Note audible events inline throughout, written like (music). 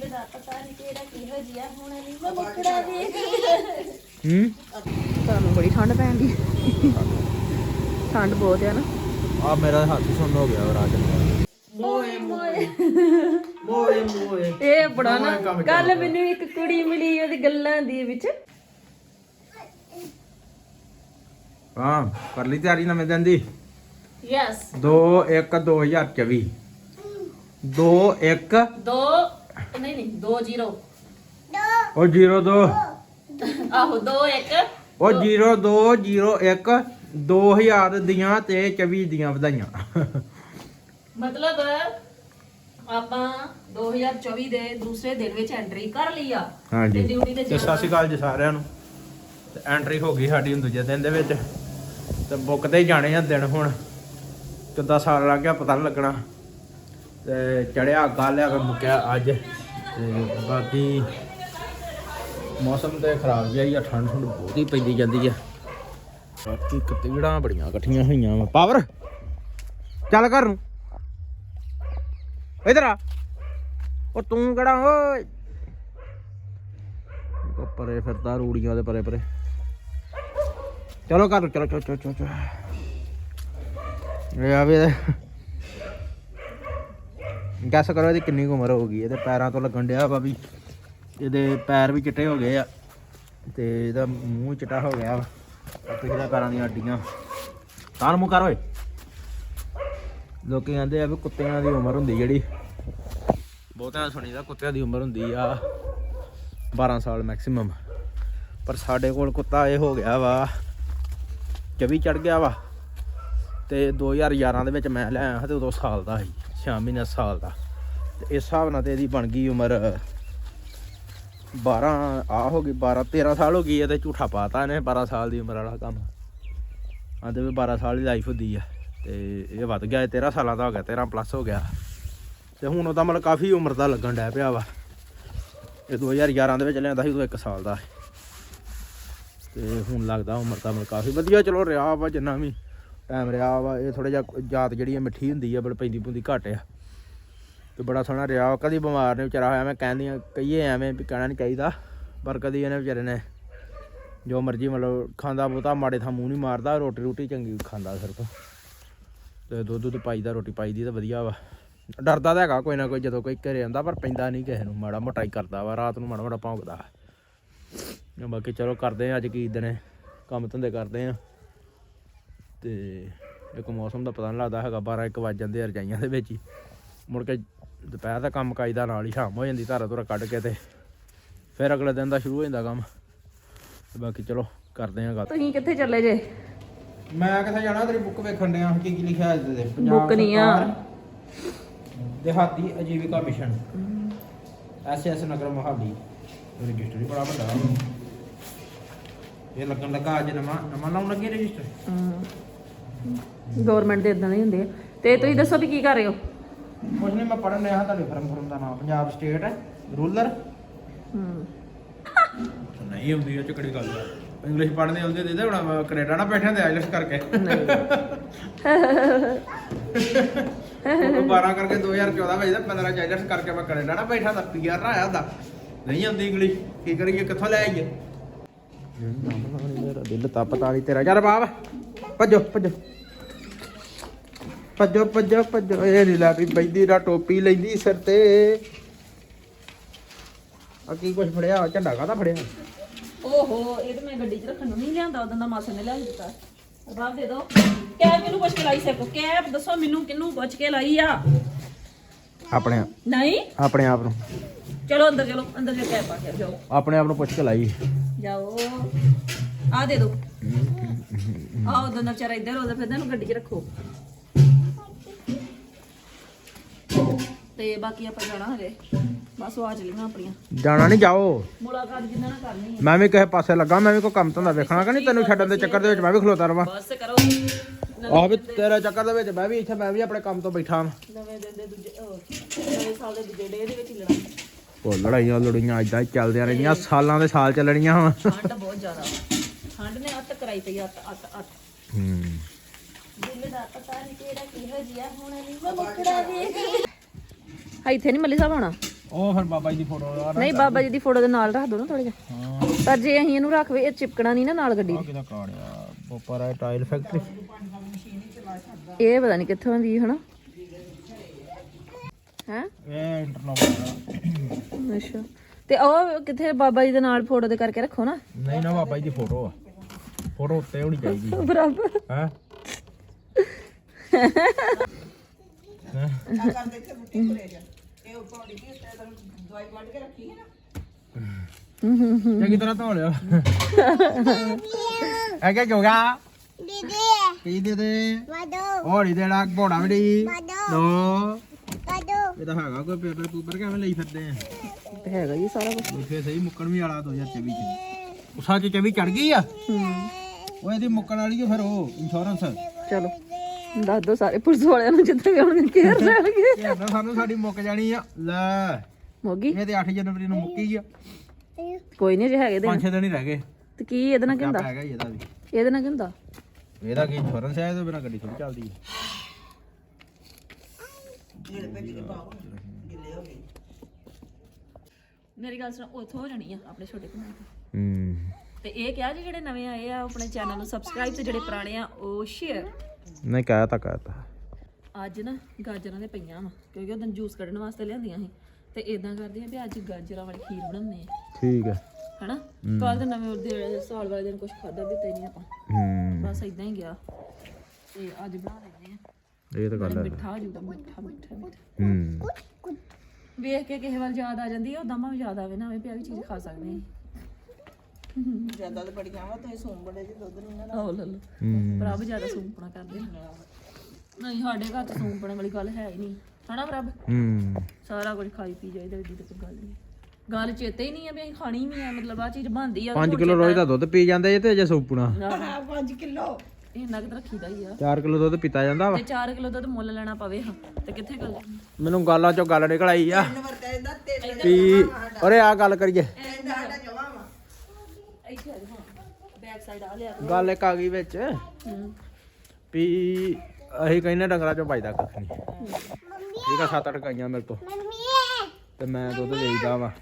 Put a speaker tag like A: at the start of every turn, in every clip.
A: ਦਿਲ ਦਾ ਪਤਾ ਨਹੀਂ ਕਿਹੜਾ ਕਿਹੋ ਜਿਹਾ ਹੁਣ ਨਹੀਂ ਮੈਂ ਮੁਕੜਾ ਵੇਖ
B: ਹੂੰ?
A: ਤੁਹਾਨੂੰ ਬੜੀ ਠੰਡ ਪੈਣ ਦੀ। ਠੰਡ ਬਹੁਤ ਹੈ ਨਾ।
B: ਆ ਮੇਰਾ ਹੱਥ ਸੁੰਨ ਹੋ ਗਿਆ ਰਾਜ ਮੋਏ ਮੋਏ ਮੋਏ। ਮੋਏ।
A: ਇਹ ਬੜਾ ਨਾ
B: ਨਵਾਂ ਕੰਮ
A: ਕੱਲ ਮੈਨੂੰ ਇੱਕ ਕੁੜੀ ਮਿਲੀ ਉਹਦੀ ਗੱਲਾਂ ਦੀ ਵਿੱਚ।
B: ਹਾਂ ਕਰ ਲਈ ਤਿਆਰੀ ਨਵੇਂ ਦਿਨ ਦੀ।
A: ਯੈਸ
B: 2 1 2024 2 1
A: ਦੋ ਨਹੀਂ ਨਹੀਂ 2 0
B: ਉਹ 02
A: ਆਹੋ 2 1
B: ਉਹ 0201 2000 ਦੀਆਂ ਤੇ 24 ਦੀਆਂ ਵਧਾਈਆਂ।
A: ਮਤਲਬ ਆਪਾਂ 2024 ਦੇ ਦੂਸਰੇ ਦਿਨ ਵਿੱਚ ਐਂਟਰੀ ਕਰ ਲਈ ਆ।
B: ਹਾਂਜੀ।
A: ਤੇ ਡਿਊਟੀ ਤੇ
B: ਤੇ ਸਤਿ ਸ਼੍ਰੀ ਅਕਾਲ ਜੀ ਸਾਰਿਆਂ ਨੂੰ। ਤੇ ਐਂਟਰੀ ਹੋ ਗਈ ਸਾਡੀ ਹੁਣ ਦੂਜੇ ਦਿਨ ਦੇ ਵਿੱਚ। ਤੇ ਬੁੱਕ ਤੇ ਹੀ ਜਾਣੇ ਆ ਦਿਨ ਹੁਣ। ਕਿੱਦਾਂ ਸਾਲ ਲੱਗ ਗਿਆ ਪਤਾ ਨਹੀਂ ਲੱਗਣਾ। ਤੇ ਚੜਿਆ ਅੱਗਾ ਲਿਆ ਕੇ ਮੁੱਕਿਆ ਅੱਜ। ਤੇ ਬਾਕੀ ਮੌਸਮ ਤੇ ਖਰਾਬ ਜਿਹਾ ਹੀ ਆ ਠੰਡ ਠੰਡ ਬਹੁਤ ਹੀ ਪੈਂਦੀ ਜਾਂਦੀ ਆ। ਬਾਕੀ ਕਤੀੜਾਂ ਬੜੀਆਂ ਇਕੱਠੀਆਂ ਹੋਈਆਂ ਵਾ। ਪਾਵਰ ਚੱਲ ਘਰ ਨੂੰ। ਇਧਰ ਆ। ਉਹ ਤੂੰ ਕਿਹੜਾ ਓਏ। ਪਰੇ ਫਿਰਦਾ ਰੂੜੀਆਂ ਦੇ ਪਰੇ ਪਰੇ। ਚਲੋ ਘਰ ਨੂੰ, ਚਲੋ ਚਲੋ ਚਲੋ ਚਲੋ ਇਹ ਆ ਗੈਸ ਕਰੋ ਇਹਦੀ ਕਿੰਨੀ ਕੁ ਉਮਰ ਹੋ ਗਈ ਇਹਦੇ ਪੈਰਾਂ ਤੋਂ ਲੱਗਣ ਡਿਆ ਵਾ ਵੀ ਇਹਦੇ ਪੈਰ ਵੀ ਚਿੱਟੇ ਹੋ ਗਏ ਆ ਤੇ ਇਹਦਾ ਮੂੰਹ ਚਿੱਟਾ ਹੋ ਗਿਆ ਵਾ। ਆ ਪਿਛਲੇ ਪੈਰਾਂ ਦੀਆਂ ਅੱਡੀਆਂ ਤਾਂ ਮੂੰਹ ਕਰ ਓਏ? ਲੋਕੀ ਕਹਿੰਦੇ ਆ ਵੀ ਕੁੱਤਿਆਂ ਦੀ ਉਮਰ ਹੁੰਦੀ ਜਿਹੜੀ। ਬਹੁਤਿਆਂ ਸੁਣੀਦਾ ਕੁੱਤਿਆਂ ਦੀ ਉਮਰ ਹੁੰਦੀ ਆ 12 ਸਾਲ ਮੈਕਸਿਮਮ ਪਰ ਸਾਡੇ ਕੋਲ ਕੁੱਤਾ ਇਹ ਹੋ ਗਿਆ ਵਾ 24 ਚੜ ਗਿਆ ਵਾ। ਤੇ 2011 ਦੇ ਵਿੱਚ ਮੈਂ ਲੈ ਆਇਆ ਤੇ ਉਦੋਂ ਸਾਲ ਦਾ ਸੀ। 6 ਮਹੀਨੇ ਸਾਲ ਦਾ। ਤੇ ਇਸ ਹਿਸਾਬ ਨਾਲ ਤੇ ਇਹਦੀ ਬਣ ਗਈ ਉਮਰ 12 ਆ ਹੋ ਗਈ 12 13 ਸਾਲ ਹੋ ਗਈ ਹੈ ਤੇ ਝੂਠਾ ਪਾਤਾ ਇਹਨੇ 12 ਸਾਲ ਦੀ ਉਮਰ ਵਾਲਾ ਕੰਮ। ਆਂਦੇ ਵੀ 12 ਸਾਲ ਦੀ ਲਾਈਫ ਹੁੰਦੀ ਆ। ਤੇ ਇਹ ਵੱਧ ਗਿਆ, ਇਹ 13 ਸਾਲਾਂ ਦਾ ਹੋ ਗਿਆ 13 ਪਲੱਸ ਹੋ ਗਿਆ। ਤੇ ਹੁਣ ਉਹਦਾ ਮਤਲਬ ਕਾਫੀ ਉਮਰ ਦਾ ਲੱਗਣ ਡਿਆ ਪਿਆ ਵਾ। ਇਹ 2011 ਦੇ ਵਿੱਚ ਲਿਆਂਦਾ ਸੀ ਉਦੋਂ 1 ਸਾਲ ਦਾ। ਸੀ। ਤੇ ਹੁਣ ਲੱਗਦਾ ਉਮਰ ਦਾ ਮਤਲਬ ਕਾਫੀ ਵਧੀਆ, ਚਲੋ ਰਿਹਾ ਵਾ ਜਿੰਨਾ ਵੀ। ਟਾਈਮ ਰਿਹਾ ਵਾ, ਇਹ ਥੋੜਾ ਜਿਹਾ ਜਾਤ ਜਿਹੜੀ ਆ ਮਿੱਠੀ ਹੁੰਦੀ ਆ, ਬੜ ਪੈਂਦੀ ਪੁੰਦੀ ਘੱਟ ਆ। ਤੇ ਬੜਾ ਸੋਹਣਾ ਰਿਹਾ ਵਾ। ਕਦੀ ਬਿਮਾਰ ਨੇ ਵਿਚਾਰਾ ਹੋਇਆ, ਮੈਂ ਕਹਿੰਦੀਆਂ ਕਹੀਏ ਐਵੇਂ ਵੀ ਕਹਿਣਾ ਨਹੀਂ ਚਾਹੀਦਾ, ਪਰ ਕਦੀ ਇਹਨੇ ਵਿਚਾਰੇ ਨੇ ਜੋ ਮਰਜ਼ੀ ਮਤਲਬ ਖਾਂਦਾ ਬਹੁਤਾ, ਮਾੜੇ ਥਾਂ ਮੂੰਹ ਨਹੀਂ ਮਾਰਦਾ, ਰੋਟੀ ਰੋਟੀ ਚੰਗੀ ਖਾਂਦਾ ਸਿਰਫ ਤੇ। ਦੁੱਧ ਦੁੱਧ ਪਾਈਦਾ, ਰੋਟੀ ਪਾਈਦੀ ਤਾਂ ਵਧੀਆ ਵਾ। ਡਰਦਾ ਤਾਂ ਹੈਗਾ ਕੋਈ ਨਾ ਕੋਈ, ਜਦੋਂ ਕੋਈ ਘਰੇ ਆਉਂਦਾ, ਪਰ ਪੈਂਦਾ ਨਹੀਂ ਕਿਸੇ ਨੂੰ, ਮਾੜਾ ਮੋਟਾ ਹੀ ਕਰਦਾ ਵਾ, ਰਾਤ ਨੂੰ ਮਾੜਾ ਮੋਟਾ ਭੌਂਕਦਾ। ਤੇ ਬਾਕੀ ਚਲੋ ਕਰਦੇ ਆ ਅੱਜ ਕੀ ਦਿਨ ਹੈ, ਕੰਮ ਧੰਦੇ ਕਰਦੇ ਆ। ਤੇ ਇੱਕ ਮੌਸਮ ਦਾ ਪਤਾ ਨਹੀਂ ਲੱਗਦਾ ਹੈਗਾ 12 1 ਵਜ ਜਾਂਦੇ ਆ ਰਜਾਈਆਂ ਦੇ ਵਿੱਚ ਹੀ। ਮੁੜ ਕੇ ਦੁਪਹਿਰ ਦਾ ਕੰਮ ਕਾਜ ਦਾ ਨਾਲ ਹੀ ਸ਼ਾਮ ਹੋ ਜਾਂਦੀ ਧਾਰਾ ਧੁਰਾ ਕੱਢ ਕੇ ਤੇ ਫਿਰ ਅਗਲੇ ਦਿਨ ਦਾ ਸ਼ੁਰੂ ਹੋ ਜਾਂਦਾ ਕੰਮ। ਤੇ ਬਾਕੀ ਚਲੋ ਕਰਦੇ ਆ ਗੱਲ।
A: ਤੁਸੀਂ ਕਿੱਥੇ ਚੱਲੇ ਜੇ?
B: ਮੈਂ ਕਿੱਥੇ ਜਾਣਾ ਤੇਰੀ ਬੁੱਕ ਵੇਖਣ ਡਿਆ ਕੀ ਕੀ ਲਿਖਿਆ ਇਹਦੇ ਤੇ?
A: Book ਨਹੀਂ ਆ।
B: ਦਿਹਾਤੀ ਅਜੀਵਿਕਾ mission. SS Nagar Mohali. Register ਬੜਾ ਵੱਡਾ। ਇਹ ਲੱਗਣ ਲੱਗਾ ਅੱਜ ਨਵਾਂ ਨਵਾਂ ਲਾਉਣ ਲੱਗੇ ਰਜਿਸਟਰ।
A: ਗਵਰਨਮੈਂਟ ਦੇ ਇਦਾਂ ਦੇ ਹੁੰਦੇ ਆ। ਤੇ ਤੁਸੀਂ ਦੱਸੋ ਵੀ ਕੀ ਕਰ ਰਹੇ ਹੋ?
B: ਕੁਝ ਨਹੀਂ ਮੈਂ ਪੜਨ ਰਿਹਾ ਤੁਹਾਡੇ ਫਰਮ ਫਰਮ ਦਾ ਨਾਮ। ਪੰਜਾਬ ਸਟੇਟ ਰੂਲਰ
A: ਹੂੰ
B: ਨਹੀਂ ਹੁੰਦੀ ਉਹ ਚ ਕਿਹੜੀ ਗੱਲ ਆ। ਇੰਗਲਿਸ਼ ਪੜ੍ਹਨੇ ਆਉਂਦੇ ਦੇ ਦੇ ਹੁਣ ਕੈਨੇਡਾ ਨਾ ਬੈਠੇ ਹੁੰਦੇ ਆਈਲੈਟਸ ਕਰਕੇ। ਉਹ 12 ਕਰਕੇ 2014 ਵਿੱਚ 15 ਚ ਆਈਲੈਟਸ ਕਰਕੇ ਮੈਂ ਕੈਨੇਡਾ ਨਾ ਬੈਠਾ ਤਾਂ ਪੀਆਰ ਨਾ ਆਇਆ ਹੁੰਦਾ। ਨਹੀਂ ਆਉਂਦੀ ਇੰਗਲਿਸ਼ ਕੀ ਕਰੀਏ ਕਿੱਥੋਂ ਲੈ ਆਈਏ? ਮੇਰਾ ਦਿਲ ਤਪਤਾ ਨਹੀਂ ਤੇਰਾ। ਯਾਰ ਬਾਬ ਭੱਜੋ ਭੱਜੋ। ਭੱਜੋ ਭੱਜੋ ਭੱਜੋ। ਇਹ ਨਹੀਂ ਲੈ ਵੀ ਬੈਦੀ ਦਾ ਟੋਪੀ ਲੈਂਦੀ ਸਿਰ ਤੇ। ਆ ਕੀ ਕੁਛ ਫੜਿਆ? ਝੰਡਾ ਕਾਹਦਾ ਫੜਿਆ?
A: ਓਹੋ ਇਹ ਤਾਂ ਮੈਂ ਗੱਡੀ 'ਚ ਰੱਖਣ ਨੂੰ ਨਹੀਂ ਲਿਆਂਦਾ ਉਦੋਂ ਦਾ ਮਾਸਾ ਨੇ ਲਿਆ ਕੇ ਦਿੱਤਾ। ਰੱਬ ਦੇ ਦੋ। ਕੈਬ ਮੈਨੂੰ ਪੁੱਛ ਕੇ ਲਾਈ ਸੇ ਕੋ ਕੈਬ ਦੱਸੋ ਮੈਨੂੰ ਕਿੰਨੂੰ ਪੁੱਛ ਕੇ ਲਾਈ ਆ?
B: ਆਪਣੇ
A: ਨਹੀਂ?
B: ਆਪਣੇ ਆਪ ਨੂੰ।
A: ਚਲੋ ਅੰਦਰ ਚਲੋ ਅੰਦਰ ਜਾ ਕੈਬ ਪਾ ਕੇ ਜਾਓ।
B: ਆਪਣੇ ਆਪ ਨੂੰ ਪੁੱਛ ਕੇ ਲਾਈ।
A: ਜਾਓ। ਆ ਦੇ ਦੋ। ਆ ਉਦੋਂ ਦਾ ਵਿਚਾਰਾ ਇੱਧਰ ਉਹਦਾ ਫਿਰ ਇਹਨੂੰ ਗੱਡੀ 'ਚ ਰੱਖੋ। ਤੇ ਬਾਕੀ ਆਪਾਂ ਜਾਣਾ ਹਲੇ ਬਸ ਉਹ ਆ ਚਲੀਆਂ ਆਪਣੀਆਂ।
B: ਜਾਣਾ ਨਹੀਂ ਜਾਓ।
A: ਮੁਲਾਕਾਤ ਜਿੰਨਾ ਨਾ ਕਰਨੀ ਹੈ
B: ਮੈਂ ਵੀ ਕਿਸੇ ਪਾਸੇ ਲੱਗਾ ਮੈਂ ਵੀ ਕੋਈ ਕੰਮ ਧੰਦਾ ਵੇਖਣਾ ਕਿ ਨਹੀਂ? ਤੈਨੂੰ ਛੱਡਣ ਦੇ ਚੱਕਰ ਦੇ ਵਿੱਚ ਮੈਂ ਵੀ ਖਲੋਤਾ ਰਵਾਂ।
A: ਬਸ ਕਰੋ।
B: ਆਹ ਵੀ ਤੇਰੇ ਚੱਕਰ ਦੇ ਵਿੱਚ ਮੈਂ ਵੀ ਇੱਥੇ ਮੈਂ ਵੀ ਆਪਣੇ ਕੰਮ ਤੋਂ ਬੈਠਾ ਹਾਂ
A: ਨਵੇਂ ਦਿਨ ਦੇ ਦੂਜੇ ਉਹ, ਨਵੇਂ ਸਾਲ ਦੇ ਦੂਜੇ ਡੇ ਦੇ ਵਿੱਚ ਹੀ
B: ਉਹ ਲੜਾਈਆਂ ਲੜੀਆਂ ਇਦਾਂ ਹੀ ਚੱਲਦੀਆਂ ਰਹਿੰਦੀਆਂ ਸਾਲਾਂ ਦੇ ਸਾਲ ਚੱਲਣੀਆਂ ਹੁਣ
A: ਠੰਡ ਬਹੁਤ ਜ਼ਿਆਦਾ ਠੰਡ ਨੇ ਅੱਤ ਕਰਾਈ ਪਈ ਅੱਤ ਅੱਤ ਅੱਤ।
B: ਹੂੰ
A: ਦਿਲ ਦਾ ਪਤਾ ਨਹੀਂ ਕਿਹੜਾ ਕਿਹੋ ਜਿਹਾ ਹੁਣ ਨਹੀਂ ਮੈਂ ਮੁਕੜਾ ਇੱਥੇ ਨਹੀਂ ਮੱਲੀ ਸਾਹਿਬ ਆਉਣਾ?
B: ਉਹ ਫਿਰ ਬਾਬਾ ਜੀ ਦੀ ਫੋਟੋ ਆ
A: ਨਹੀਂ ਬਾਬਾ ਜੀ ਦੀ ਫੋਟੋ ਦੇ ਨਾਲ ਰੱਖ ਦੋ ਨਾ ਥੋੜਾ ਜਿਹਾ।
B: ਹਾਂ।
A: ਪਰ ਜੇ ਅਸੀਂ ਇਹਨੂੰ ਰੱਖਵੇ ਇਹ ਚਿਪਕਣਾ ਨਹੀਂ ਨਾ ਨਾਲ ਗੱਡੀ
B: ਆ ਕਿਹਦਾ ਕਾਰਡ ਆ? ਉੱਪਰ ਆ ਟਾਇਲ ਫੈਕਟਰੀ
A: ਦੇ। ਇਹ ਪਤਾ ਨਹੀਂ ਕਿੱਥੋਂ ਦੀ ਹਨਾ? ਹੈ?
B: ਇਹ ਇੰਟਰਨਲ
A: ਅੱਛਾ। ਤੇ ਉਹ ਕਿੱਥੇ ਬਾਬਾ ਜੀ ਦੇ ਨਾਲ ਫੋਟੋ ਦੇ ਕਰਕੇ ਰੱਖੋ ਨਾ।
B: ਨਹੀਂ ਨਾ ਬਾਬਾ ਜੀ ਦੀ ਫੋਟੋ ਆ। ਫੋਟੋ ਉੱਤੇ ਹੋਣੀ ਚਾਹੀਦੀ
A: ਬਰਾਬਰ।
B: ਹੈ? ਚੰਗੀ ਤਰ੍ਹਾਂ ਧੋ ਲਿਓ। ਇਹ ਕੀ
C: ਦੀਦੀ।
B: ਕੀ ਦੇ ਦੇ ਹੋੜੀ ਦੇਣਾ ਘੋੜਾ ਵੜੀ
C: ਵਾਦੋ
B: ਨੋ
C: ਵਾਦੋ
B: ਇਹ ਤਾਂ ਹੈਗਾ ਕੋਈ ਪੇਪਰ ਪੂਪਰ ਕਿਵੇਂ ਲਈ ਫਿਰਦੇ ਆ?
A: ਤੇ ਹੈਗਾ ਜੀ ਸਾਰਾ ਕੁਝ
B: ਲਿਖੇ ਸਹੀ ਮੁੱਕਣ ਵੀ ਵਾਲਾ 2024 ਚ। ਉਸਾ ਚ 24 ਚੜ ਗਈ ਆ?
A: ਹੂੰ।
B: ਉਹ ਇਹਦੀ ਮੁੱਕਣ ਵਾਲੀ ਆ ਫਿਰ ਉਹ ਇੰਸ਼ੋਰੈਂਸ
A: ਚਲੋ ਦੱਸ ਦੋ ਸਾਰੇ ਪੁਲਿਸ ਵਾਲਿਆਂ ਨੂੰ ਜਿੱਥੇ ਵੀ ਆਉਣਗੇ ਕੇਅਰ ਲੈਣਗੇ
B: ਇਹ ਨਾ ਸਾਨੂੰ ਸਾਡੀ ਮੁੱਕ ਜਾਣੀ ਆ? ਲੈ।
A: ਮੋਗੀ?
B: ਇਹ ਤੇ 8 ਜਨਵਰੀ ਨੂੰ ਮੁੱਕੀ ਆ।
A: ਕੋਈ ਨਹੀਂ ਜੇ ਹੈਗੇ ਦੇ
B: 5-6 ਦਿਨ ਹੀ ਰਹਿ ਗਏ।
A: ਤੇ ਕੀ ਇਹਦੇ ਨਾਲ ਕੀ ਹੁੰਦਾ
B: ਪੈ ਗਿਆ ਜੀ ਇਹਦਾ ਵੀ।
A: ਇਹਦੇ ਨਾਲ ਕੀ ਹੁੰਦਾ
B: ਇਹਦਾ ਕੀ ਇੰਸ਼ੋਰੈਂਸ ਹੈ ਇਹਦੇ ਬਿਨਾ ਗੱਡੀ ਥੋੜੀ ਚੱਲਦੀ ਹੈ
A: ਮੇਰੀ ਗੱਲ ਸੁਣ ਉੱਥੋਂ ਹੋ ਜਾਣੀ ਆ ਆਪਣੇ ਛੋਟੇ ਭਰਾ
B: ਹੂੰ।
A: ਤੇ ਇਹ ਕਿਹਾ ਜੀ ਜਿਹੜੇ ਨਵੇਂ ਆਏ ਆ ਆਪਣੇ ਚੈਨਲ ਨੂੰ ਸਬਸਕ੍ਰਾਈਬ ਤੇ ਜਿਹੜੇ ਪੁਰਾਣੇ ਆ ਉਹ ਸ਼ੇਅਰ
B: ਨਹੀਂ ਕਹਿਤਾ ਕਹਿਤਾ
A: ਅੱਜ ਨਾ ਗਾਜਰਾਂ ਦੇ ਪਈਆਂ ਵਾ ਕਿਉਂਕਿ ਉਹ ਦਿਨ ਜੂਸ ਕੱਢਣ ਵਾਸਤੇ ਲਿਆਂਦੀਆਂ ਸੀ। ਤੇ ਇਦਾਂ ਕਰਦੇ ਆ ਵੀ ਅੱਜ ਗਾਜਰਾਂ ਵਾਲੀ ਖੀਰ ਬਣਾਉਂਦੇ ਆ।
B: ਠੀਕ ਹੈ
A: ਹਨਾ? ਕੱਲ ਤੇ ਨਵੇਂ ਉਹਦੇ ਸਾਲ ਵਾਲੇ ਦਿਨ ਕੁਝ ਖਾਦਾ ਵੀ ਤੇ ਨਹੀਂ ਆਪਾਂ।
B: ਹੂੰ।
A: ਬਸ ਇਦਾਂ ਹੀ ਗਿਆ। ਤੇ ਅੱਜ ਬਣਾ ਲੈਂਦੇ ਆ।
B: ਇਹ ਤਾਂ ਗੱਲ ਹੈ।
A: ਮਿੱਠਾ ਹੋ ਮਿੱਠਾ ਮਿੱਠਾ ਮਿੱਠਾ।
B: ਹੂੰ।
A: ਵੇਖ ਕੇ ਕਿਸੇ ਵੱਲ ਯਾਦ ਆ ਜਾਂਦੀ ਹੈ ਉਦਾਂ ਭਾਵੇਂ ਯਾਦ ਆਵੇ ਨਾ ਆਵੇ ਵੀ ਚੀਜ਼ ਖਾ ਸਕਦੇ ਹਾਂ ਜ਼ਿਆਦਾ ਤਾਂ ਬੜੀਆਂ ਵਾ ਤੁਸੀਂ ਸੂਮ ਬੜੇ ਜੀ ਦੁੱਧ ਨਹੀਂ ਨਾ ਲਓ। ਲਓ।
B: ਹੂੰ।
A: ਪ੍ਰਭ ਜ਼ਿਆਦਾ ਸੂੰਪਣਾ ਕਰਦੇ ਨੇ ਨਹੀਂ ਸਾਡੇ ਘਰ ਚ ਸੂੰਪਣ ਵਾਲੀ ਗੱਲ ਹੈ ਹੀ ਨਹੀਂ। ਹਨਾ ਪ੍ਰਭ?
B: ਹੂੰ।
A: ਸਾਰਾ ਕੁਝ ਖਾਈ ਪੀ ਜਾਈਦਾ ਏਡੀ ਤਾਂ ਕੋਈ ਗੱਲ ਨਹੀਂ। ਗੱਲ ਚੇਤੇ ਹੀ ਨਹੀਂ ਆ ਵੀ ਅਸੀਂ ਖਾਣੀ ਵੀ ਆ ਮਤਲਬ ਆ ਚੀਜ਼ ਬਣਦੀ ਆ
B: 5 ਕਿਲੋ ਰੋਜ਼ ਦਾ ਦੁੱਧ ਪੀ ਜਾਂਦੇ ਜੇ ਤੇ ਅਜੇ ਸੂਪਣਾ
A: 5 ਕਿਲੋ। ਇੰਨਾ ਕਿ ਰੱਖੀਦਾ ਹੀ ਆ।
B: 4 ਕਿਲੋ ਦੁੱਧ ਪੀਤਾ ਜਾਂਦਾ ਵਾ।
A: ਤੇ 4 ਕਿਲੋ ਦੁੱਧ ਮੁੱਲ ਲੈਣਾ ਪਵੇ ਹਾਂ। ਤੇ ਕਿੱਥੇ ਗੱਲ
B: ਮੈਨੂੰ ਗਾਲਾਂ ਚੋਂ ਗੱਲ ਨਿਕਲ ਆਈ ਆ ਵੀ ਅਰੇ ਆ ਗੱਲ ਕਰੀਏ।
A: ਇੱਥੇ ਆ ਜਾ, ਹਾਂ। ਬੈਕ ਸਾਈਡ ਆ ਲਿਆ
B: ਗੱਲ ਇੱਕ ਆ ਗਈ ਵਿੱਚ। ਵੀ ਅਸੀਂ ਕਹਿੰਦੇ ਡੰਗਰਾਂ ਚੋਂ ਬਚਦਾ ਕੱਖ ਨਹੀਂ। ਠੀਕ ਆ ਸੱਤ ਅੱਠ ਗਾਈਆਂ ਮੇਰੇ ਤੋਂ।
C: ਮੰਮੀ।
B: ਤੇ ਮੈਂ ਦੁੱਧ ਵੇਚਦਾ ਵਾ।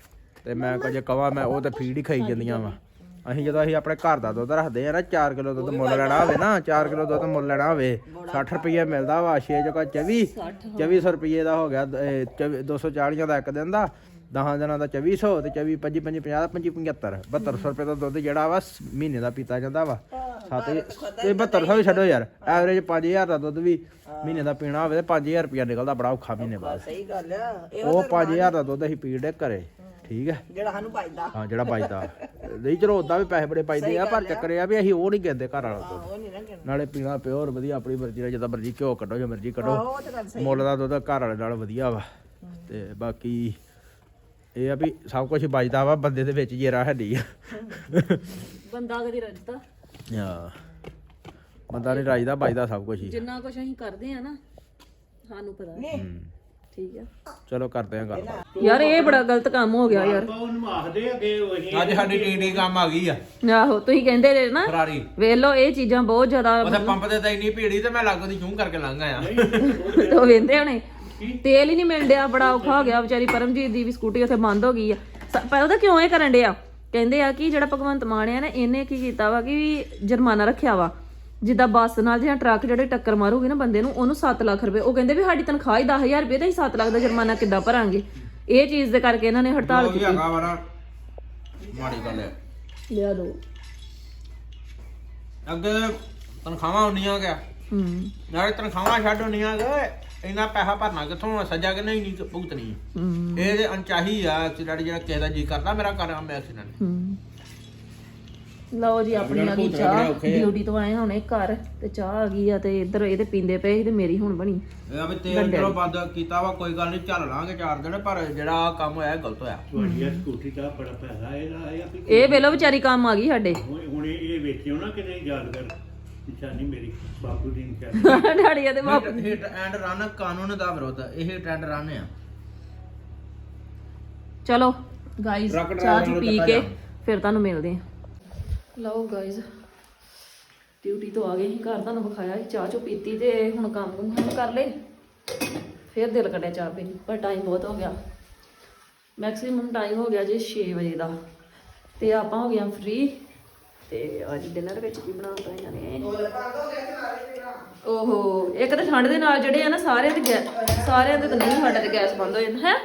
B: ਤੇ ਮੈਂ ਕੁਝ ਕਵਾ ਮੈਂ ਉਹ ਤੇ ਫੀਡ ਹੀ ਖਾਈ ਜਾਂਦੀਆਂ ਵਾ। ਅਸੀਂ ਜਦੋਂ ਅਸੀਂ ਆਪਣੇ ਘਰ ਦਾ ਦੁੱਧ ਰੱਖਦੇ ਆ ਨਾ 4 ਕਿਲੋ ਦੁੱਧ ਮੁੱਲ ਲੈਣਾ ਹੋਵੇ ਨਾ 4 ਕਿਲੋ ਦੁੱਧ ਮੁੱਲ ਲੈਣਾ ਹੋਵੇ 60 ਰੁਪਏ ਮਿਲਦਾ ਵਾ 6 ਜਗ੍ਹਾ 24 2400 ਰੁਪਏ ਦਾ ਹੋ ਗਿਆ ਦ- ਇਹ ਚੌਵੀ- 240 ਦਾ ਇੱਕ ਦਿਨ ਦਾ 10 ਦਿਨਾਂ ਦਾ 2400 ਤੇ 24 25 25 50 25 75 7200 ਰੁਪਏ ਦਾ ਦੁੱਧ ਜਿਹੜਾ ਵਾ ਮਹੀਨੇ ਦਾ ਪੀਤਾ ਜਾਂਦਾ ਵਾ। ਸੱਤ ਤੇ 7200 ਵੀ ਛੱਡੋ ਯਾਰ ਐਵਰੇਜ 5000 ਦਾ ਦੁੱਧ ਵੀ ਮਹੀਨੇ ਦਾ ਪੀਣਾ ਹੋਵੇ ਤੇ 5000 ਰੁਪਏ ਨਿਕਲਦਾ ਬੜਾ ਔਖਾ ਮਹੀਨੇ ਬਾਅਦ।
D: ਸਹੀ ਗੱਲ ਆ ਇਹ
B: ਉਹ 5000 ਦਾ ਦੁੱਧ ਅਸੀਂ ਪੀੜੇ ਘਰੇ। ਠੀਕ ਹੈ।
D: ਜਿਹੜਾ ਸਾਨੂੰ ਪਾਈਦਾ
B: ਹਾਂ ਜਿਹੜਾ ਬਚਦਾ ਨਹੀਂ ਚਲੋ ਉਦਾਂ ਵੀ ਪੈਸੇ ਬੜੇ ਪਾਈਦੇ ਆ ਪਰ ਚੱਕਰ ਇਹ ਆ ਵੀ ਅਸੀਂ ਉਹ ਨਹੀਂ ਕਹਿੰਦੇ ਘਰ ਵਾਲਾ ਦੁੱਧ
D: ਉਹ ਨਹੀਂ ਨਾ
B: ਨਾਲੇ ਪੀਣਾ ਪਿਓਰ ਵਧੀਆ ਆਪਣੀ ਮਰਜ਼ੀ ਨਾਲ ਜਿੱਦਾਂ ਮਰਜ਼ੀ ਘਿਓ ਕੱਢੋ ਜੋ ਮਰਜ਼ੀ ਕੱਢੋ।
D: ਉਹ ਤੇ ਗੱਲ ਸਹੀ
B: ਮੁੱਲ ਦਾ ਦੁੱਧ ਘਰ ਵਾਲੇ ਨਾਲ ਵਧੀਆ ਵਾ। ਤੇ ਬਾਕੀ ਇਹ ਆ ਵੀ ਸਭ ਕੁਝ ਬਚਦਾ ਵਾ ਬੰਦੇ ਦੇ ਵਿੱਚ ਜੇਰਾ ਹੈਡੀ ਆ।
A: ਬੰਦਾ ਕਦੀ ਰੱਜਦਾ।
B: ਹਾਂ। ਬੰਦਾ ਨਹੀਂ ਰਾਜਦਾ ਬਚਦਾ ਸਭ ਕੁਝ ਹੀ
A: ਜਿੰਨਾ ਕੁਝ ਅਸੀਂ ਕਰਦੇ ਆ ਨਾ ਸਾਨੂੰ ਪਤਾ। ਹੈ।
B: ਹੂੰ।
A: ਠੀਕ ਆ।
B: ਚਲੋ ਕਰਦੇ ਆ ਗੱਲ।
A: ਯਾਰ ਇਹ ਬੜਾ ਗਲਤ ਕੰਮ ਹੋ ਗਿਆ ਯਾਰ।
B: ਅੱਜ ਸਾਡੀ ਟੀਡੀ ਕੰਮ ਆ ਗਈ ਆ।
A: ਆਹੋ ਤੁਸੀਂ ਕਹਿੰਦੇ ਰਹੇ ਨਾ
B: ਫਰਾਰੀ।
A: ਵੇਖ ਲਓ ਇਹ ਚੀਜ਼ਾਂ ਬਹੁਤ ਜ਼ਿਆਦਾ
B: ਉਹਦੇ ਪੰਪ ਤੇ ਤਾਂ ਇੰਨੀ ਭੀੜੀ ਤੇ ਮੈਂ ਲਾਗੋ ਦੀ ਚੂੰ ਕਰਕੇ ਲੰਘ ਆਇਆ। (laughs)
A: ਉਹ ਵੇਂਦੇ ਹੋਣੇ। ਤੇਲ ਹੀ ਨਹੀਂ ਮਿਲ ਡਿਆ ਬੜਾ ਔਖਾ ਹੋ ਗਿਆ ਵਿਚਾਰੀ। ਪਰਮਜੀਤ ਦੀ ਵੀ ਸਕੂਟੀ ਉੱਥੇ ਬੰਦ ਹੋ ਗਈ ਆ। ਸ- ਪਰ ਉਹਦਾ ਕਿਉਂ ਇਹ ਕਰਨ ਡਿਆ? ਕਹਿੰਦੇ ਆ ਕਿ ਜਿਹੜਾ ਭਗਵੰਤ ਮਾਨ ਆ ਨਾ ਇਹਨੇ ਕੀ ਕੀਤਾ ਵਾ ਕਿ ਜੁਰਮਾਨਾ ਰੱਖਿਆ ਵਾ। ਜਿੱਦਾਂ ਬੱਸ ਨਾਲ ਜਾਂ ਟਰੱਕ ਜਿਹੜੇ ਟੱਕਰ ਮਾਰੂਗੀ ਨਾ ਬੰਦੇ ਨੂੰ ਉਹਨੂੰ 7 ਲੱਖ ਰੁਪਏ। ਉਹ ਕਹਿੰਦੇ ਵੀ ਸਾਡੀ ਤਨਖਾਹ ਹੀ 10000 ਰੁਪਏ ਤੇ ਅਸੀਂ 7 ਲੱਖ ਦਾ ਜੁਰਮਾਨਾ ਕਿੱਦਾਂ ਭਰਾਂਗੇ? ਇਹ ਚੀਜ਼ ਦੇ ਕਰਕੇ ਇਹਨਾਂ ਨੇ ਹੜਤਾਲ ਕੀਤੀ।
B: ਹੈਗਾ ਮਾੜੀ ਗੱਲ ਹੈ।
A: ਲਿਆ ਦੋ।
B: ਅੱਗੇ ਤਨਖਾਹਾਂ ਹੁੰਦੀਆਂ ਗਿਆ
A: ਹੂੰ।
B: ਨਾਲੇ ਤਨਖਾਹਾਂ ਛੱਡ ਹੁੰਦੀਆਂ ਗਏ ਇੰਨਾ ਪੈਸਾ ਭਰਨਾ ਕਿੱਥੋਂ ਸਜ਼ਾ ਕਿ ਨਹੀਂ ਨਹੀਂ ਭੁਗਤਣੀ।
A: ਹੂੰ।
B: ਇਹ ਤੇ ਅਣਚਾਹੀ ਆ ਐਕਸੀਡੈਂਟ ਜਿਹੜਾ ਕਿਸੇ ਦਾ ਜੀ ਕਰਦਾ ਮੇਰਾ ਕਰ ਮੈਂ ਐਕਸੀਡੈਂਟ
A: ਹੂੰ। ਲਓ ਜੀ ਆਪਣੀ ਆ ਗਈ ਚਾਹ ਡਿਊਟੀ ਤੋਂ ਆਏ ਹੁਣੇ ਘਰ ਤੇ ਚਾਹ ਆ ਗਈ ਆ ਤੇ ਇੱਧਰ ਇਹਦੇ ਪੀਂਦੇ ਪਏ ਸੀ ਤੇ ਮੇਰੀ ਹੁਣ ਬਣੀ।
B: ਇਹ ਆ ਵੀ ਤੇਲ ਚਲੋ ਬੰਦ ਕੀਤਾ ਵਾ ਕੋਈ ਗੱਲ ਨਹੀਂ ਚੱਲ ਲਾਂਗੇ ਚਾਰ ਦਿਨ ਪਰ ਜਿਹੜਾ ਆਹ ਕੰਮ ਹੋਇਆ ਇਹ ਗਲਤ ਹੋਇਆ।
E: ਤੁਹਾਡੀ ਇਹ ਸਕੂਟੀ ਦਾ ਬੜਾ ਪੈਸਾ ਇਹਦਾ ਇਹ ਆ ਵੀ
A: ਇਹ ਵੇਲੋ ਵਿਚਾਰੀ ਕੰਮ ਆ ਗਈ ਸਾਡੇ।
E: ਹੁਣ ਹੁਣ ਇਹ ਇਹ ਵੇਖਿਓ ਨਾ ਕਿ ਨਹੀਂ ਯਾਦਗਾਰ। ਨਿਸ਼ਾਨੀ ਮੇਰੀ ਬਾਪੂ ਦੀ ਨਿਸ਼ਾਨੀ।
A: ਡਾੜੀਆਂ ਦੇ ਬਾਪ
B: ਹਿੱਟ ਐਂਡ ਰਨ ਕਾਨੂੰਨ ਦਾ ਵਿਰੋਧ ਇਹ ਹਿੱਟ ਐਂਡ ਰਨ ਆ।
A: ਚਲੋ
B: ਟਰੱਕ ਡਰਾਈਵਰ
A: ਚਾਹ ਚੂ
B: ਨੂੰ
A: ਪੀ
B: ਦਿੱਤਾ
A: ਕੇ। ਫਿਰ ਤੁਹਾਨੂੰ ਮਿਲਦੇ ਆ। ਲਓ ਗਾਇਜ਼ ਡਿਊਟੀ ਤੋਂ ਆ ਗਏ ਸੀ, ਘਰ ਤੁਹਾਨੂੰ ਵਿਖਾਇਆ ਸੀ, ਚਾਹ ਚੂ ਪੀਤੀ ਤੇ ਹੁਣ ਕੰਮ ਕੁਮ ਹੁਣ ਕਰ ਲਏ। ਫਿਰ ਦਿਲ ਕੱਢਿਆ ਚਾਹ ਪੀਣ ਪਰ ਟਾਈਮ ਬਹੁਤ ਹੋ ਗਿਆ। ਮੈਕਸਿਮਮ ਟਾਈਮ ਹੋ ਗਿਆ ਜੀ 6 ਵਜੇ ਦਾ। ਤੇ ਆਪਾਂ ਹੋ ਗਏ ਫ੍ਰੀ ਤੇ ਅੱਜ ਡਿਨਰ ਵਿੱਚ ਕੀ ਬਣਾਉਂਦਾ ਇਹਨਾਂ ਨੇ ਓਹੋ, ਇੱਕ ਤਾਂ ਠੰਡ ਦੇ ਨਾਲ ਜਿਹੜੇ ਆ ਨਾ, ਸਾਰਿਆਂ ਦੇ ਗੈ- ਸਾਰਿਆਂ ਦੇ ਤਾਂ ਨਹੀਂ, ਸਾਡੇ ਤੇ ਗੈਸ ਬੰਦ ਹੋ ਜਾਂਦਾ, ਹੈ?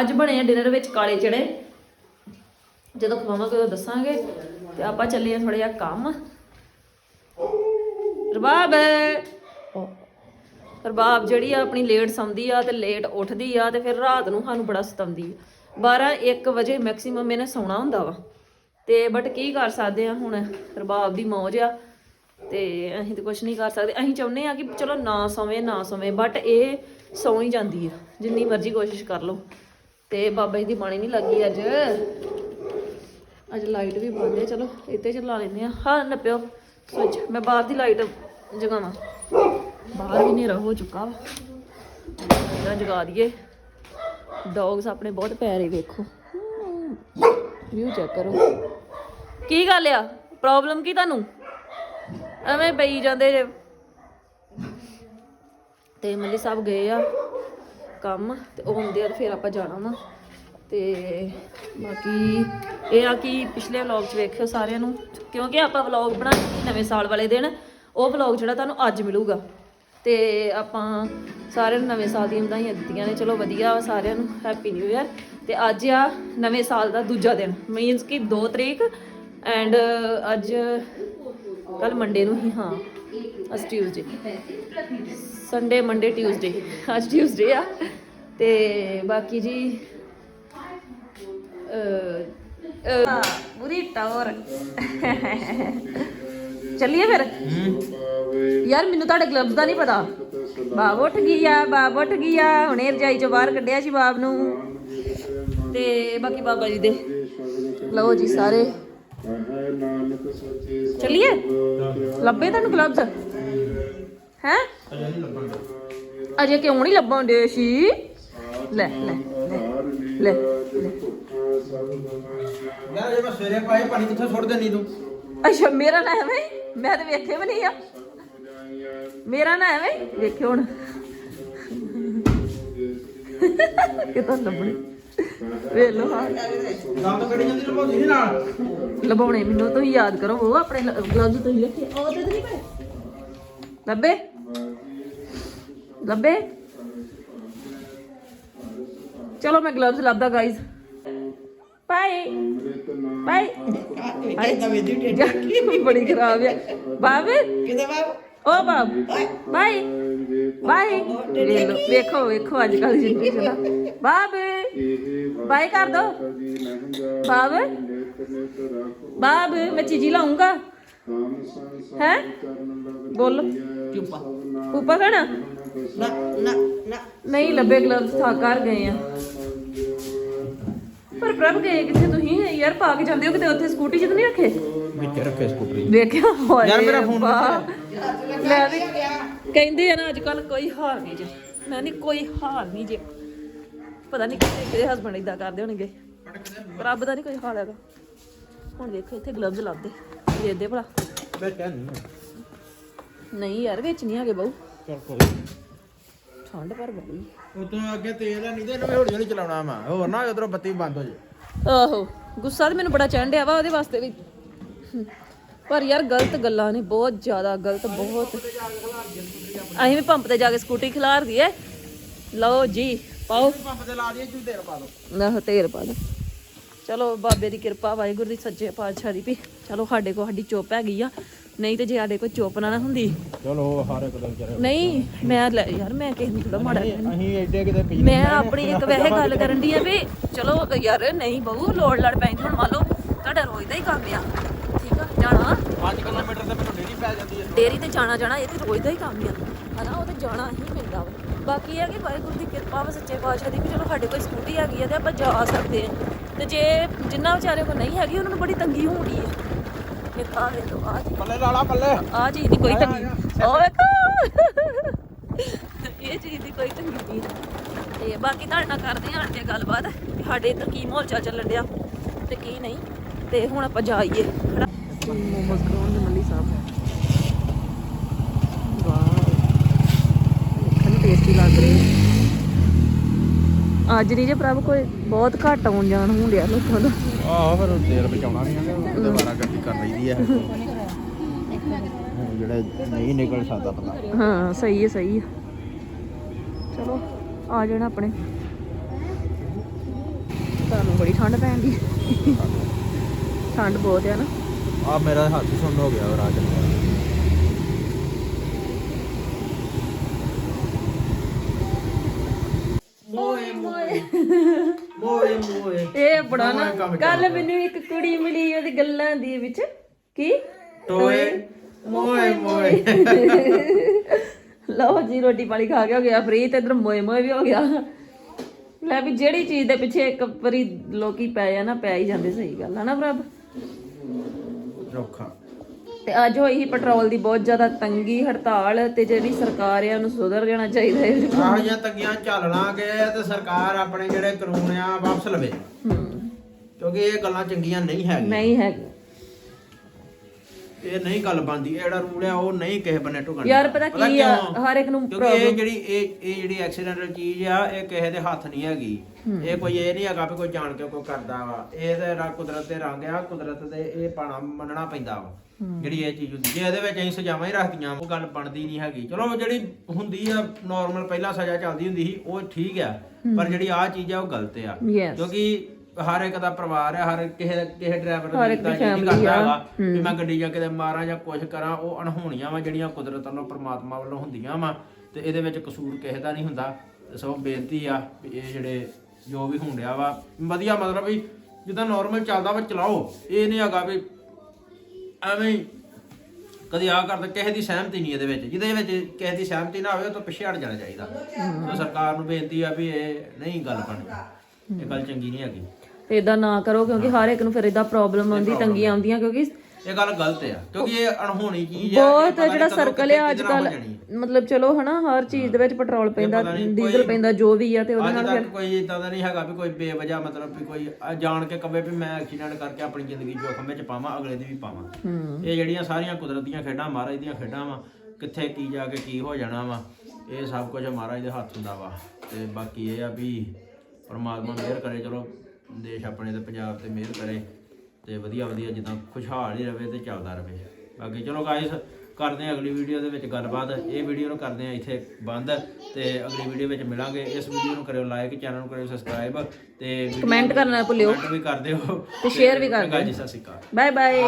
A: ਅੱਜ ਬਣੇ ਆ ਡਿਨਰ ਵਿੱਚ ਕਾਲੇ ਚਣੇ। ਜਦੋਂ ਖਵਾਵਾਂਗੇ ਉਦੋਂ ਦੱਸਾਂਗੇ ਤੇ ਆਪਾਂ ਚੱਲੇ ਆ ਥੋੜਾ ਜਿਹਾ ਕੰਮ। ਰਬਾਬ ਰਬਾਬ ਜਿਹੜੀ ਆ ਆਪਣੀ ਲੇਟ ਸੌਂਦੀ ਆ ਤੇ ਲੇਟ ਉੱਠਦੀ ਆ ਤੇ ਫਿਰ ਰਾਤ ਨੂੰ ਸਾਨੂੰ ਬੜਾ ਸਤਾਉਂਦੀ ਆ। 12 1 ਵਜੇ ਮੈਕਸਿਮਮ ਇਹਨੇ ਸੌਣਾ ਹੁੰਦਾ ਵਾ। ਤੇ ਬਟ ਕੀ ਕਰ ਸਕਦੇ ਆ ਹੁਣ? ਰਬਾਬ ਦੀ ਮੌਜ ਆ ਤੇ ਅਸੀਂ ਤਾਂ ਕੁਝ ਨਹੀਂ ਕਰ ਸਕਦੇ। ਅਸੀਂ ਚਾਹੁੰਦੇ ਆ ਕਿ ਚਲੋ ਨਾ ਸੌਵੇਂ ਨਾ ਸੌਵੇਂ ਬਟ ਇਹ ਸੌਂ ਹੀ ਜਾਂਦੀ ਆ। ਜਿੰਨੀ ਮਰਜ਼ੀ ਕੋਸ਼ਿਸ਼ ਕਰ ਲਓ। ਤੇ ਬਾਬਾ ਜੀ ਦੀ ਬਾਣੀ ਨਹੀਂ ਲੱਗੀ ਅੱਜ। ਅੱਜ ਲਾਈਟ ਵੀ ਬੰਦ ਹੈ ਚਲੋ ਇੱਥੇ ਚਲਾ ਲੈਂਦੇ ਆ ਹਾਂ, ਨੱਪਿਓ, ਸਵਿਚ। ਮੈਂ ਬਾਹਰ ਦੀ ਲਾਈਟ ਜਗਾਵਾਂ। ਬਾਹਰ ਵੀ ਹਨੇਰਾ ਹੋ ਚੁੱਕਾ ਵਾ। ਇਹਦਾ ਜਗਾ ਦਈਏ। ਡੌਗਸ ਆਪਣੇ ਬਹੁਤ ਪਿਆਰੇ, ਵੇਖੋ। ਵਿਊ ਚੈੱਕ ਕਰੋ। ਕੀ ਗੱਲ ਆ? ਪ੍ਰੋਬਲਮ ਕੀ ਤੁਹਾਨੂੰ? ਐਵੇਂ ਪਈ ਜਾਂਦੇ ਜੇ। ਤੇ ਮੱਲੀ ਸਾਹਿਬ ਗਏ ਆ ਕੰਮ, ਤੇ ਉਹ ਹੁੰਦੇ ਆ ਫਿਰ ਆਪਾਂ ਜਾਣਾ ਵਾ। ਤੇ ਬਾਕੀ ਇਹ ਆ ਕਿ ਪਿਛਲੇ ਵਲੌਗ 'ਚ ਵੇਖਿਓ ਸਾਰਿਆਂ ਨੂੰ, ਕਿਉਂਕਿ ਆਪਾਂ ਵਲੌਗ ਬਣਾਏ ਸੀ ਨਵੇਂ ਸਾਲ ਵਾਲੇ ਦਿਨ, ਉਹ ਵਲੌਗ ਜਿਹੜਾ ਤੁਹਾਨੂੰ ਅੱਜ ਮਿਲੂਗਾ। ਤੇ ਆਪਾਂ ਸਾਰਿਆਂ ਨੂੰ ਨਵੇਂ ਸਾਲ ਦੀਆਂ ਵਧਾਈਆਂ ਦਿੱਤੀਆਂ ਨੇ। ਚਲੋ ਵਧੀਆ ਵਾ ਸਾਰਿਆਂ ਨੂੰ ਹੈਪੀ ਨਿਊ ਇਅਰ ਤੇ ਅੱਜ ਆ ਨਵੇਂ ਸਾਲ ਦਾ ਦੂਜਾ ਦਿਨ ਮੀਨਸ ਕਿ 2 ਤਰੀਕ ਐਂਡ ਅੱਜ ਕੱਲ ਮੰਡੇ ਨੂੰ ਹੀ, ਹਾਂ, ਅੱਜ ਟਿਊਜ਼ਡੇ ਸੰਡੇ ਮੰਡੇ ਟਿਊਜ਼ਡੇ ਅੱਜ ਟਿਊਜ਼ਡੇ ਆ। ਤੇ ਬਾਕੀ ਜੀ ਅ ਬੁਰੀ ਚੱਲੀਏ ਫਿਰ? ਯਾਰ, ਮੈਨੂੰ ਤੁਹਾਡੇ ਗਲਵਸ ਦਾ ਨਹੀਂ ਪਤਾ। ਬਾਬ ਉੱਠ ਗਈ ਬਾਬ ਉੱਠ ਗਈ ਹੁਣੇ ਰਜਾਈ ਚੋਂ ਬਾਹਰ ਕੱਢਿਆ ਸੀ ਬਾਬ ਨੂੰ। ਤੇ ਬਾਕੀ ਬਾਬਾ ਜੀ ਦੇ। ਲਓ ਜੀ ਸਾਰੇ। ਚੱਲੀਏ? ਲੱਭੇ ਤੁਹਾਨੂੰ ਗਲਵਸ ਹੈ? ਅਜੇ ਕਿਉਂ ਨਹੀਂ ਲੱਭਣ ਦੇ ਸੀ? ਲੈ ਲੈ ਲੈ ਲੈ।
B: ਯਾਰ ਜੇ ਮੈਂ ਸਵੇਰੇ ਪਾਏ ਪਾਣੀ ਕਿੱਥੋਂ ਸੁੱਟ ਦੇਣੀ ਤੂੰ?
A: ਅੱਛਾ ਮੇਰਾ ਨਾ ਐਵੇਂ? ਮੈਂ ਤਾਂ ਵੇਖੇ ਵੀ ਨਹੀਂ ਆ। ਮੇਰਾ ਨਾ ਐਵੇਂ? ਵੇਖਿਓ ਹੁਣ। ਕਿਦਾਂ ਲੱਭਣੇ। ਵੇਖ ਲਓ ਹਾਂ।
B: ਗਾਂ ਤੋਂ ਕੱਢੀ ਜਾਂਦੀ ਰਪੋਦੀ ਨਹੀਂ ਨਾਲ?
A: ਲਭਾਉਣੇ ਮੈਨੂੰ ਤੁਸੀਂ ਯਾਦ ਕਰੋ ਉਹ ਆਪਣੇ ਗਲਵਜ਼ ਤੁਸੀਂ ਰੱਖੇ ਉਹ ਤੇ ਨਹੀਂ ਪਏ। ਲੱਭੇ? ਲੱਭੇ? ਚਲੋ ਮੈਂ ਗਲਵਜ਼ ਲੱਭਦਾ ਗਾਇਜ਼ ਬਾਏ ਬਾਏ ਆਏ ਬੜੀ ਖਰਾਬ ਹੈ ਬਾਬ
D: ਕਿਤੇ ਬਾਬ
A: ਓ ਬਾਬ ਬਾਏ ਬਾਏ ਵੇਖ ਲਓ, ਵੇਖੋ ਵੇਖੋ ਅੱਜ ਕੱਲ ਜ਼ਿੰਦਗੀ ਚ ਨਾ ਬਾਬ ਬਾਏ ਕਰ ਦੋ ਬਾਬ ਬਾਬ ਮੈਂ ਚੀਜੀ ਲਾਉਂਗਾ ਹੈ ਬੋਲ
D: ਚੁੱਪਾ
A: ਉੱਪਰ ਖੜਾ
D: ਨਾ ਨਾ ਨਾ
A: ਨਹੀਂ ਲੱਭੇ ਗਲਵਸ ਥਾ ਕਰ ਗਏ ਆ ਪਰ ਪ੍ਰਭ ਗਏ ਕਿੱਥੇ? ਤੁਸੀਂ ਯਾਰ ਪਾ ਕੇ ਜਾਂਦੇ ਹੋ ਕਿਤੇ? ਉੱਥੇ ਸਕੂਟੀ ਤਾਂ ਨਹੀਂ ਰੱਖੇ?
B: ਵਿੱਚ ਰੱਖੇ ਸਕੂਟਰੀ
A: ਵੇਖਿਆ? ਹੋਏ
B: ਯਾਰ ਮੇਰਾ ਫੋਨ।
A: ਲੈ ਵੀ ਕਹਿੰਦੇ ਆ ਨਾ ਅੱਜ ਕੱਲ ਕੋਈ ਹਾਲ ਨਹੀਂ ਜੇ। ਮੈਂ ਨਹੀਂ ਕੋਈ ਹਾਲ ਨਹੀਂ ਜੇ। ਪਤਾ ਨਹੀਂ ਕਿਤੇ ਕਿਹਦੇ ਹਸਬੰਡ ਇਦਾਂ ਕਰਦੇ ਹੋਣਗੇ। ਰੱਬ ਦਾ ਨਹੀਂ ਕੋਈ ਹਾਲ ਹੈਗਾ। ਹੁਣ ਵੇਖੋ ਇੱਥੇ ਗਲਵਜ਼ ਲੱਭਦੇ। ਦੇ ਦੇ ਭਲਾ।
B: ਨਹੀਂ।
A: ਨਹੀਂ ਯਾਰ ਵਿੱਚ ਨਹੀਂ ਹੈਗੇ
B: ਚਲ ਕੋਈ
A: ਠੰਡ ਪਰ ਬੜੀ
B: ਉਤੋਂ ਅੱਗੇ ਤੇਲ ਨਹੀਂ ਤੇ ਇਹਨੂੰ ਵੀ ਹੌਲੀ ਹੌਲੀ ਚਲਾਉਣਾ ਵਾ ਹੋਰ ਨਾ ਉਧਰੋਂ ਬੱਤੀ ਬੰਦ ਹੋ ਜੇ।
A: ਆਹੋ ਗੁੱਸਾ ਤੇ ਮੈਨੂੰ ਬੜਾ ਚੜ੍ਹਿਆ ਵਾ ਉਹਦੇ ਵਾਸਤੇ ਵੀ। ਪਰ ਯਾਰ ਗਲਤ ਗੱਲਾਂ ਨੇ ਬਹੁਤ ਜ਼ਿਆਦਾ ਗਲਤ ਬਹੁਤ। ਅਸੀਂ ਵੀ ਪੰਪ ਤੇ ਜਾ ਕੇ ਸਕੂਟੀ ਖਿਲਾਰ ਦਈਏ। ਲਓ ਜੀ ਪਾਓ।
B: ਪੰਪ ਤੇ ਲਾ ਦਈਏ ਚੂ ਤੇਲ ਪਾ ਦੋ।
A: ਨਾ ਤੇਲ ਪਾ ਦੋ। ਚਲੋ ਬਾਬੇ ਦੀ ਕਿਰਪਾ ਵਾਹਿਗੁਰੂ ਦੀ ਸੱਚੇ ਪਾਤਸ਼ਾਹ ਦੀ ਵੀ। ਚਲੋ ਸਾਡੇ ਕੋਲ ਸਾਡੀ ਚੁੱਪ ਹੈਗੀ ਆ। ਨਹੀਂ ਤੇ ਜੇ ਸਾਡੇ ਕੋਲ ਚੁੱਪ ਨਾ ਨਾ ਹੁੰਦੀ।
B: ਚਲੋ ਹਰ ਇੱਕ ਦਾ ਵਿਚਾਰੇ
A: ਨਹੀਂ ਮੈਂ ਲੈ ਯਾਰ ਮੈਂ ਕਿਸੇ ਨੂੰ ਥੋੜਾ ਮਾੜਾ ਕਹਿੰਦੀ
B: ਅਸੀਂ ਐਡੇ ਕਿਤੇ ਪੀ
A: ਮੈਂ ਆਪਣੀ ਇੱਕ ਵੈਸੇ ਗੱਲ ਕਰਨ ਦੀ ਆ ਵੀ ਚਲੋ ਯਾਰ ਨਹੀਂ ਬਹੂ ਲੋੜ ਲੜ ਪੈਂਦੀ ਹੁਣ ਮੰਨ ਲਓ ਤੁਹਾਡਾ ਰੋਜ਼ ਦਾ ਹੀ ਕੰਮ ਆ। ਠੀਕ ਆ ਜਾਣਾ।
B: 5 ਕਿਲੋਮੀਟਰ ਤੇ ਮੈਨੂੰ ਡੇਰੀ ਪੈ ਜਾਂਦੀ ਹੈ।
A: ਡੇਰੀ ਤੇ ਜਾਣਾ ਜਾਣਾ ਇਹ ਤੇ ਰੋਜ਼ ਦਾ ਹੀ ਕੰਮ ਆ। ਹਨਾ ਉਹ ਤੇ ਜਾਣਾ ਹੀ ਪੈਂਦਾ ਵਾ। ਬਾਕੀ ਇਹ ਆ ਕਿ ਵਾਹਿਗੁਰੂ ਦੀ ਕਿਰਪਾ ਵਾ ਸੱਚੇ ਪਾਤਸ਼ਾਹ ਦੀ ਵੀ ਚਲੋ ਸਾਡੇ ਕੋਲ ਸਕੂਟੀ ਹੈਗੀ ਆ ਤੇ ਆਪਾਂ ਜਾ ਸਕਦੇ ਆ। ਤੇ ਜੇ ਜਿੰਨਾ ਵਿਚਾਰੇ ਕੋਲ ਨਹੀਂ ਹੈਗੀ ਉਹਨਾਂ ਨੂੰ ਬੜੀ ਤੰਗੀ ਹੋਣੀ ਆ। ਇਹ ਆ ਵੇਖ ਲਓ ਆ ਚੀਜ਼-
B: ਪੱਲੇ ਲਾ ਲਾ ਪੱਲੇ
A: ਆ ਚੀਜ਼ ਦੀ ਕੋਈ ਤੰਗੀ ਉਹ ਵੇਖੋ। ਇਹ ਚੀਜ਼ ਦੀ ਕੋਈ ਤੰਗੀ ਨਹੀਂ ਤੇ ਬਾਕੀ ਤੁਹਾਡੇ ਨਾਲ ਕਰਦੇ ਹਾਂ ਅੱਗੇ ਗੱਲਬਾਤ। ਕਿ ਸਾਡੇ ਇੱਧਰ ਕੀ ਮਾਹੌਲ ਚੱਲ ਚੱਲਣ ਡਿਆ ਤੇ ਕੀ ਨਹੀਂ। ਤੇ ਹੁਣ ਆਪਾਂ ਜਾਈਏ। ਖੜਾ। ਮੋਮੋਸ ਖਾਣ ਦੇ ਮੱਲੀ ਸਾਹਿਬ ਵਾਓ ਦੇਖਣ ਟੇਸਟੀ ਲੱਗ ਰਹੇ ਅੱਜ ਨਹੀਂ ਜੇ ਪ੍ਰਭ ਕੋਈ ਬਹੁਤ ਘੱਟ ਆਉਣ ਜਾਣ ਹੋਣ ਡਿਆ ਲੋਕਾਂ ਦਾ।
B: ਆਹੋ ਫਿਰ ਤੇਲ ਬਚਾਉਣਾ ਵੀ ਆ ਤੇ ਦੁਬਾਰਾ ਗੱਡੀ ਕਰ ਲਈਦੀ ਆ। ਜਿਹੜਾ ਨਹੀਂ ਨਿਕਲ ਸਕਦਾ ਪਤਾ।
A: ਹਾਂ ਸਹੀ ਹੈ ਸਹੀ ਹੈ ਚਲੋ ਆ ਜਾਣਾ ਆਪਣੇ। ਤੁਹਾਨੂੰ ਬੜੀ ਠੰਡ ਪੈਣ ਦੀ। ਠੰਡ ਬਹੁਤ ਹੈ ਨਾ।
B: ਆ ਮੇਰਾ ਹੱਥ ਹੀ ਸੁੰਨ ਹੋ ਗਿਆ ਰਾਜ
D: ਮੋਏ ਮੋਏ। ਮੋਏ ਮੋਏ।
A: ਇਹ ਬੜਾ ਨਾ ਕੱਲ ਮੈਨੂੰ ਇੱਕ ਕੁੜੀ ਮਿਲੀ ਉਹਦੀ ਗੱਲਾਂ ਦੀ ਵਿੱਚ। ਕੀ?
B: ਟੋਏ ਮੋਏ ਮੋਏ
A: ਲਓ ਜੀ ਰੋਟੀ ਪਾਣੀ ਖਾ ਕੇ ਹੋ ਗਿਆ ਫ੍ਰੀ ਤੇ ਇਧਰ ਮੋਏ ਮੋਏ ਵੀ ਹੋ ਗਿਆ। ਲੈ ਵੀ ਜਿਹੜੀ ਚੀਜ਼ ਦੇ ਪਿੱਛੇ ਇੱਕ ਵਾਰੀ ਲੋਕੀ ਪੈ ਨਾ ਪੈ ਹੀ ਜਾਂਦੇ ਸਹੀ ਗੱਲ ਹੈ ਨਾ ਪ੍ਰਭ
B: ਚੋਖਾ
A: ਤੇ ਅੱਜ ਹੋਈ ਸੀ ਪੈਟਰੋਲ ਦੀ ਬਹੁਤ ਜ਼ਿਆਦਾ ਤੰਗੀ ਹੜਤਾਲ ਤੇ ਜਿਹੜੀ ਸਰਕਾਰ ਆ ਉਹਨੂੰ ਸੁਧਰ ਜਾਣਾ ਚਾਹੀਦਾ ਹੈ।
B: ਆਹ ਤੰਗੀਆਂ ਚੱਲ ਲਾਂਗੇ ਤੇ ਸਰਕਾਰ ਆਪਣੇ ਜਿਹੜੇ ਕਾਨੂੰਨ ਆ ਵਾਪਸ ਲਵੇ। ਕਿਉਂਕਿ ਇਹ ਗੱਲਾਂ ਚੰਗੀਆਂ ਨਹੀਂ ਹੈਗੀਆਂ।
A: ਨਹੀਂ ਹੈਗੀ
B: ਇਹ ਨਹੀਂ ਗੱਲ ਬਣਦੀ ਇਹ ਜਿਹੜਾ ਰੂਲ ਆ ਉਹ ਨਹੀਂ ਕਿਸੇ ਬੰਨੇ ਢੁਕਣਾ
A: ਯਾਰ ਪਤਾ ਕੀ ਆ?
B: ਕਿਉਂ?
A: ਹਰ ਇੱਕ ਨੂੰ
B: ਕਿਉਂਕਿ ਇਹ ਜਿਹੜੀ ਇਹ ਇਹ ਜਿਹੜੀ ਐਕਸੀਡੈਂਟਲ ਚੀਜ਼ ਆ ਇਹ ਕਿਸੇ ਦੇ ਹੱਥ ਨਹੀਂ ਹੈਗੀ। ਇਹ ਕੋਈ ਇਹ ਨਹੀਂ ਹੈਗਾ ਵੀ ਕੋਈ ਜਾਣ ਕੇ ਕੋਈ ਕਰਦਾ ਵਾ। ਇਹ ਤੇ ਰਾ ਕੁਦਰਤ ਦੇ ਰੰਗ ਆ ਕੁਦਰਤ ਦੇ ਇਹ ਪਾਣਾ ਮੰਨਣਾ ਪੈਂਦਾ ਵਾ। ਜਿਹੜੀ ਇਹ ਚੀਜ਼ ਹੁੰਦੀ ਜੇ ਇਹਦੇ ਵਿੱਚ ਅਸੀਂ ਸਜ਼ਾਵਾਂ ਹੀ ਰੱਖਦੀਆਂ ਉਹ ਗੱਲ ਬਣਦੀ ਨਹੀਂ ਹੈਗੀ। ਚਲੋ ਜਿਹੜੀ ਹੁੰਦੀ ਆ ਨਾਰਮਲ ਪਹਿਲਾਂ ਸਜ਼ਾ ਚੱਲਦੀ ਹੁੰਦੀ ਸੀ ਉਹ ਠੀਕ ਆ। ਪਰ ਜਿਹੜੀ ਆ ਚੀਜ਼ ਆ ਉਹ ਗਲਤ ਆ।
A: Yes.
B: ਕਿਉਂਕਿ ਹਰ ਇੱਕ ਦਾ ਪਰਿਵਾਰ ਆ ਹਰ ਕਿਸੇ ਕਿਸੇ ਡਰਾਈਵਰ ਦਾ
A: ਇੱਕ ਦੀ family
B: ਕਰਦਾ
A: ਆ।
B: ਹੈਗਾ ਕਿ ਮੈਂ ਗੱਡੀ ਜਾਂ ਕਿਤੇ ਮਾਰਾਂ ਜਾਂ ਕੁਝ ਕਰਾਂ ਉਹ ਅਣਹੋਣੀਆਂ ਵਾ ਜਿਹੜੀਆਂ ਕੁਦਰਤ ਵੱਲੋਂ ਪ੍ਰਮਾਤਮਾ ਵੱਲੋਂ ਹੁੰਦੀਆਂ ਵਾ। ਤੇ ਇਹਦੇ ਵਿੱਚ ਕਸੂਰ ਕਿਸੇ ਦਾ ਨਹੀਂ ਹੁੰਦਾ। ਤੇ ਸੋ ਬੇਨਤੀ ਆ ਵੀ ਇਹ ਜਿਹੜੇ ਜੋ ਵੀ ਹੋਣ ਡਿਆ ਵਾ ਵਧੀਆ ਮਤਲਬ ਵੀ ਜਿੱਦਾਂ ਨਾਰਮਲ ਚੱਲਦਾ ਵਾ ਚਲਾਓ। ਇਹ ਨਹੀਂ ਹੈਗਾ ਵੀ ਐਵੇਂ ਹੀ ਕਦੀ ਆ ਕਰਦਾ ਕਿਸੇ ਦੀ ਸਹਿਮਤੀ ਨਹੀਂ ਇਹਦੇ ਵਿੱਚ। ਜਿਹਦੇ ਵਿੱਚ ਕਿਸੇ ਦੀ ਸਹਿਮਤੀ ਨਾ ਹੋਵੇ ਉਹ ਤੋਂ ਪਿੱਛੇ ਹਟ ਜਾਣਾ ਚਾਹੀਦਾ। ਸਰਕਾਰ ਨੂੰ ਬੇਨਤੀ ਆ ਵੀ ਇਹ ਨਹੀਂ ਗੱਲ ਬਣਦੀ। ਇਹ ਗੱਲ ਚੰਗੀ ਨਹੀਂ ਹੈਗੀ।
A: ਤੇ ਇਦਾਂ ਨਾ ਕਰੋ ਕਿਉਂਕਿ ਹਰ ਇੱਕ ਨੂੰ ਫਿਰ ਇਦਾਂ ਪ੍ਰੋਬਲਮ ਆਉਂਦੀ ਤੰਗੀਆਂ ਆਉਂਦੀਆਂ ਕਿਉਂਕਿ
B: ਇਹ ਗੱਲ ਗਲਤ ਆ ਕਿਉਂਕਿ ਇਹ ਅਣਹੋਣੀ ਚੀਜ਼ ਆ
A: ਬਹੁਤ ਜਿਹੜਾ ਸਰਕਲ ਆ ਅੱਜ ਕੱਲ। ਮਤਲਬ ਚਲੋ ਹਨਾ ਹਰ ਚੀਜ਼ ਦੇ ਵਿੱਚ ਪੈਟਰੋਲ ਪੈਂਦਾ ਡੀਜ਼ਲ ਪੈਂਦਾ ਜੋ ਵੀ ਆ ਤੇ ਉਹਦੇ ਨਾਲ ਫਿਰ
B: ਕੋਈ ਇਦਾਂ ਦਾ ਨਹੀਂ ਹੈਗਾ ਵੀ ਕੋਈ ਬੇਵਜ੍ਹਾ ਮਤਲਬ ਵੀ ਕੋਈ ਜਾਣ ਕੇ ਕਵੇ ਵੀ ਮੈਂ ਐਕਸੀਡੈਂਟ ਕਰਕੇ ਆਪਣੀ ਜ਼ਿੰਦਗੀ ਜੋਖਮ ਵਿੱਚ ਪਾਵਾਂ ਅਗਲੇ ਦੀ ਵੀ ਪਾਵਾਂ। ਇਹ ਜਿਹੜੀਆਂ ਸਾਰੀਆਂ ਕੁਦਰਤ ਦੀਆਂ ਖੇਡਾਂ ਮਹਾਰਾਜ ਦੀਆਂ ਖੇਡਾਂ ਵਾ ਕਿੱਥੇ ਕੀ ਜਾ ਕੇ ਕੀ ਹੋ ਜਾਣਾ ਵਾ ਇਹ ਸਭ ਕੁਝ ਮਹਾਰਾਜ ਦੇ ਹੱਥ ਹੁੰਦਾ ਵਾ। ਤੇ ਬਾਕੀ ਇਹ ਆ ਵੀ ਪਰਮਾਤਮਾ ਮਿਹਰ ਕਰੇ ਚਲੋ ਦੇਸ਼ ਆਪਣੇ ਤੇ ਪੰਜਾਬ ਤੇ ਮਿਹਰ ਕਰੇ ਤੇ ਵਧੀਆ ਵਧੀਆ ਜਿੱਦਾਂ ਖੁਸ਼ਹਾਲ ਹੀ ਰਵੇ ਤੇ ਚੱਲਦਾ ਰਵੇ। ਬਾਕੀ ਚਲੋ ਗਾਇਸ ਕਰਦੇ ਆ ਅਗਲੀ ਵੀਡੀਓ ਦੇ ਵਿੱਚ ਗੱਲਬਾਤ। ਇਹ ਵੀਡੀਓ ਨੂੰ ਕਰਦੇ ਆ ਇੱਥੇ ਬੰਦ ਤੇ ਅਗਲੀ ਵੀਡੀਓ ਵਿੱਚ ਮਿਲਾਂਗੇ। ਇਸ ਵੀਡੀਓ ਨੂੰ ਕਰਿਓ ਲਾਈਕ ਚੈਨਲ ਨੂੰ ਕਰਿਓ ਸਬਸਕ੍ਰਾਈਬ ਤੇ
A: ਕਮੈਂਟ ਕਰਨਾ ਨਾ ਭੁੱਲਿਓ।
B: ਕਮੈਂਟ ਵੀ ਕਰ ਦਿਓ।
A: ਤੇ share ਵੀ ਕਰ
B: ਚੰਗਾ ਜੀ ਸਤਿ ਸ਼੍ਰੀ ਅਕਾਲ।
A: Bye bye.